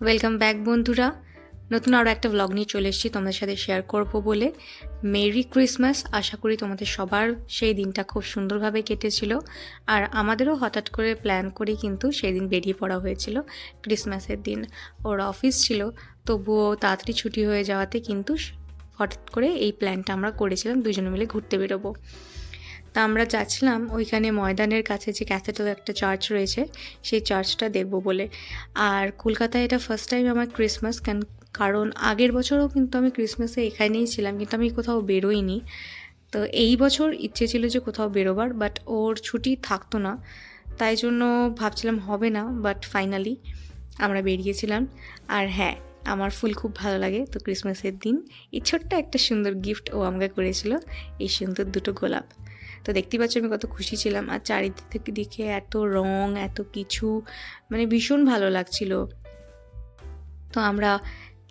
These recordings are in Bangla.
ওয়েলকাম ব্যাক বন্ধুরা। নতুন আরও একটা ব্লগ নিয়ে চলে এসেছি। তোমাদের সাথে শেয়ার করব বলে। মেরি ক্রিসমাস আশা করি তোমাদের সবার সেই দিনটা খুব সুন্দরভাবে কেটেছিল। আর আমাদেরও হঠাৎ করে প্ল্যান করে কিন্তু সেই দিন বেরিয়ে পড়া হয়েছিল ক্রিসমাসের দিন। ওর অফিস ছিল, তবুও তাড়াতাড়ি ছুটি হয়ে যাওয়াতে কিন্তু হঠাৎ করে এই প্ল্যানটা আমরা করেছিলাম। দুজনে মিলে ঘুরতে বেরোবো। তা আমরা যাচ্ছিলাম ওইখানে ময়দানের কাছে যে ক্যাথেড্রাল একটা চার্চ রয়েছে, সেই চার্চটা দেখব বলে। আর কলকাতায় এটা ফার্স্ট টাইম আমার ক্রিসমাস কারণ আগের বছরও কিন্তু আমি ক্রিসমাসে এখানেই ছিলাম, কিন্তু আমি কোথাও বেরোইনি। তো এই বছর ইচ্ছে ছিল যে কোথাও বেরোবার বাট ওর ছুটি থাকতো না, তাই জন্য ভাবছিলাম হবে না বাট ফাইনালি আমরা বেরিয়েছিলাম। আর হ্যাঁ আমার ফুল খুব ভালো লাগে, তো ক্রিসমাসের দিন এই ছোট্ট একটা সুন্দর গিফট ও আমাকে করেছিল, এই সুন্দর দুটো গোলাপ। তো দেখতে পাচ্ছ আমি কত খুশি ছিলাম। আর চারিদিক থেকে দিকে এত রং, এত কিছু মানে ভীষণ ভালো লাগছিল। তো আমরা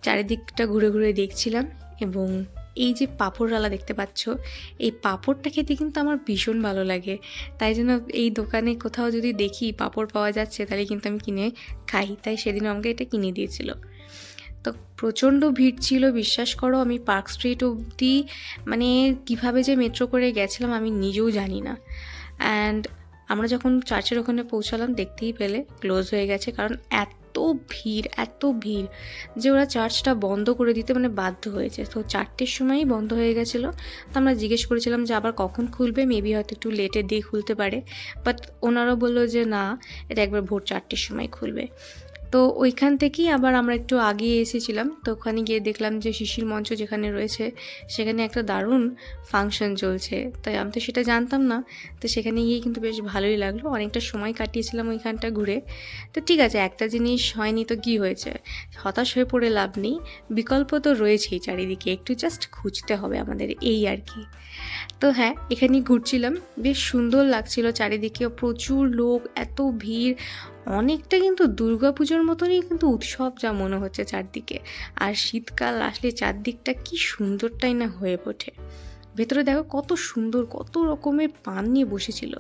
চারিদিকটা ঘুরে ঘুরে দেখছিলাম এবং এই যে পাঁপড়ওয়ালা দেখতে পাচ্ছ, এই পাঁপড়টা খেতে কিন্তু আমার ভীষণ ভালো লাগে। তাই জন্য এই দোকানে কোথাও যদি দেখি পাঁপড় পাওয়া যাচ্ছে, তাহলে কিন্তু আমি কিনে খাই। তাই সেদিন আমাকে এটা কিনে দিয়েছিল। তো প্রচণ্ড ভিড় ছিল, বিশ্বাস করো আমি পার্ক স্ট্রিট অবধি মানে কীভাবে যে মেট্রো করে গেছিলাম আমি নিজেও জানি না। অ্যান্ড আমরা যখন চার্চের ওখানে পৌঁছালাম, দেখতেই পেলে ক্লোজ হয়ে গেছে, কারণ এত ভিড় এত ভিড় যে ওরা চার্চটা বন্ধ করে দিতে মানে বাধ্য হয়েছে। তো চারটের সময়ই বন্ধ হয়ে গেছিল। তো আমরা জিজ্ঞেস করেছিলাম যে আবার কখন খুলবে? মেবি হয়তো একটু লেটের দিয়ে খুলতে পারে। বাট ওনারা বলল যে না, এটা একবার ভোর চারটের সময় খুলবে। তো ওইখান থেকেই আবার আমরা একটু আগিয়ে এসেছিলাম। তো ওখানে গিয়ে দেখলাম যে শিশির মঞ্চ যেখানে রয়েছে, সেখানে একটা দারুণ ফাংশন চলছে। তাই আমি তো সেটা জানতাম না। তো সেখানে গিয়ে কিন্তু বেশ ভালোই লাগল। অনেকটা সময় কাটিয়েছিলাম ওইখানটা ঘুরে। তো ঠিক আছে, একটা জিনিস হয়নি তো কী হয়েছে? হতাশ হয়ে পড়ে লাভ নেই। বিকল্প তো রয়েছেই চারিদিকে। একটু জাস্ট খুঁজতে হবে আমাদের এই আর কি। তো হ্যাঁ এখানে ঘুরছিলাম। বেশ সুন্দর লাগছিল চারিদিকে। প্রচুর লোক, এত ভিড়। অনেকটা কিন্তু দুর্গাপুজোর মতনই কিন্তু উৎসব যা মনে হচ্ছে চারদিকে। আর শীতকাল আসলে চারদিকটা কি সুন্দরটাই না হয়ে ওঠে। ভেতরে দেখো কত সুন্দর, কত রকমের পান নিয়ে বসেছিল।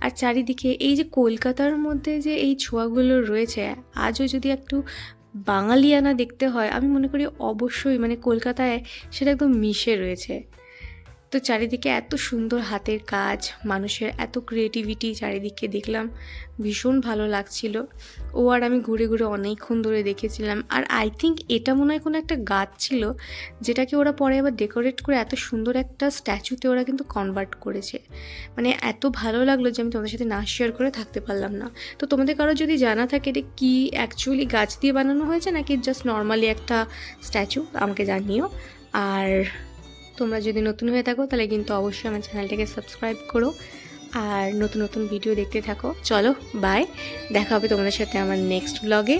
আর চারিদিকে এই যে কলকাতার মধ্যে যে এই ছোঁয়াগুলো রয়েছে, আজও যদি একটু বাঙালিয়ানা দেখতে হয়, আমি মনে করি অবশ্যই মানে কলকাতায় সেটা একদম মিশে রয়েছে। তো চারিদিকে এত সুন্দর হাতের কাজ, মানুষের এত ক্রিয়েটিভিটি চারিদিকে দেখলাম, ভীষণ ভালো লাগছিল। ও আর আমি ঘুরে ঘুরে অনেকক্ষণ ধরে দেখেছিলাম। আর আই থিঙ্ক এটা মনে হয় কোনো একটা গাছ ছিল, যেটাকে ওরা পরে আবার ডেকোরেট করে এত সুন্দর একটা স্ট্যাচুতে ওরা কিন্তু কনভার্ট করেছে। মানে এত ভালো লাগল যে আমি তোমাদের সাথে না শেয়ার করে থাকতে পারলাম না। তো তোমাদের কারও যদি জানা থাকে এটা কি অ্যাকচুয়ালি গাছ দিয়ে বানানো হয়েছে, নাকি জাস্ট নর্মালি একটা স্ট্যাচু আমাকে জানিও। আর তোমরা যদি নতুন হয়ে থাকো, তাহলে কিন্তু অবশ্যই আমার চ্যানেলটাকে সাবস্ক্রাইব করো আর নতুন নতুন ভিডিও দেখতে থাকো। চলো বাই দেখা হবে তোমাদের সাথে আমার নেক্সট ব্লগে